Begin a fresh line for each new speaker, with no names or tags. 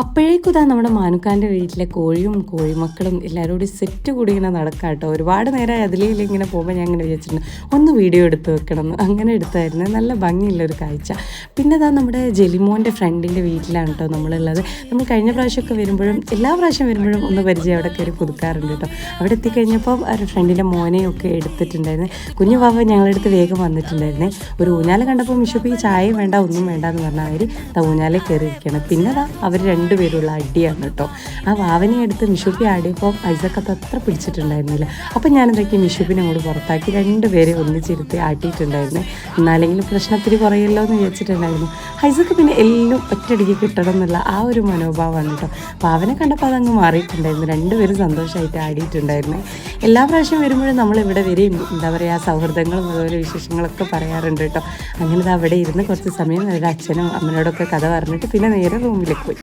അപ്പോഴേക്കും ഇതാ നമ്മുടെ മാനുക്കാന്റെ വീട്ടിലെ കോഴിയും കോഴിമക്കളും എല്ലാവരും കൂടി സെറ്റ് കൂടി ഇങ്ങനെ നടക്കാം കേട്ടോ ഒരുപാട് നേരം അതിലേ ഇങ്ങനെ പോകുമ്പോൾ ഞാൻ ഇങ്ങനെ വിചാരിച്ചിട്ടുണ്ട് ഒന്ന് വീഡിയോ എടുത്ത് വെക്കണം. എന്ന് അങ്ങനെ എടുത്തായിരുന്നു. നല്ല ഭംഗിയുള്ളൊരു കാഴ്ച. പിന്നെ ഇതാ നമ്മുടെ ജെലിമോന്റെ ഫ്രണ്ടിന്റെ വീട്ടിലാണ് കേട്ടോ നമ്മളുള്ളത്. നമ്മൾ കഴിഞ്ഞ പ്രാവശ്യമൊക്കെ വരുമ്പോഴും എല്ലാ പ്രാവശ്യം വരുമ്പോഴും ഒന്ന് പരിചയം അവിടെ കയറി പുതുക്കാറുണ്ട് കേട്ടോ അവിടെ എത്തിക്കഴിഞ്ഞപ്പോൾ ഒരു ഫ്രണ്ടിന്റെ മോനെയൊക്കെ എടുത്തിട്ടുണ്ടായിരുന്നു. കുഞ്ഞു ഞങ്ങളുടെ ഞങ്ങളടുത്ത് വേഗം വന്നിട്ടുണ്ടായിരുന്നേ. ഒരു ഊഞ്ഞാൽ കണ്ടപ്പോൾ മിഷപ്പ് ഈ ചായ വേണ്ട ഒന്നും വേണ്ട എന്ന് പറഞ്ഞാൽ അവർ ഊഞ്ഞാലെ കയറി ഇരിക്കണം പിന്നെ അവർ രണ്ടുപേരുള്ള അടിയാണ് കേട്ടോ ആ വാവനെ എടുത്ത് മിഷുപ്പി ആടിയപ്പോൾ ഐസക്കത്ത് അത്ര പിടിച്ചിട്ടുണ്ടായിരുന്നില്ല. അപ്പം ഞാനെന്തൊക്കെ മിഷുപ്പിനെ അങ്ങോട്ട് പുറത്താക്കി രണ്ടുപേരെ ഒന്നിച്ചിരുത്തി ആട്ടിയിട്ടുണ്ടായിരുന്നേ എന്നാലെങ്കിലും പ്രശ്നത്തിന് കുറയല്ലോ എന്ന് വിചാരിച്ചിട്ടുണ്ടായിരുന്നു. ഐസക്ക് പിന്നെ എല്ലാം ഒറ്റയടിക്ക് കിട്ടണം എന്നുള്ള ആ ഒരു മനോഭാവമാണ് കേട്ടോ അപ്പോൾ അവനെ കണ്ടപ്പോൾ അതങ്ങ് മാറിയിട്ടുണ്ടായിരുന്നു. രണ്ടുപേരും സന്തോഷമായിട്ട് ആടിയിട്ടുണ്ടായിരുന്നു എല്ലാ പ്രാവശ്യം വരുമ്പോഴും നമ്മൾ ഇവിടെ വരെയും എന്താ പറയുക സൗഹൃദങ്ങളും അതുപോലെ വിശേഷങ്ങളൊക്കെ പറയാറുണ്ട് കേട്ടോ അങ്ങനെ അവിടെ ഇരുന്ന് കുറച്ച് സമയം അവരുടെ അച്ഛനും അമ്മനോടൊക്കെ കഥ പറഞ്ഞിട്ട് പിന്നെ നേരെ റൂമിലേക്ക് പോയി.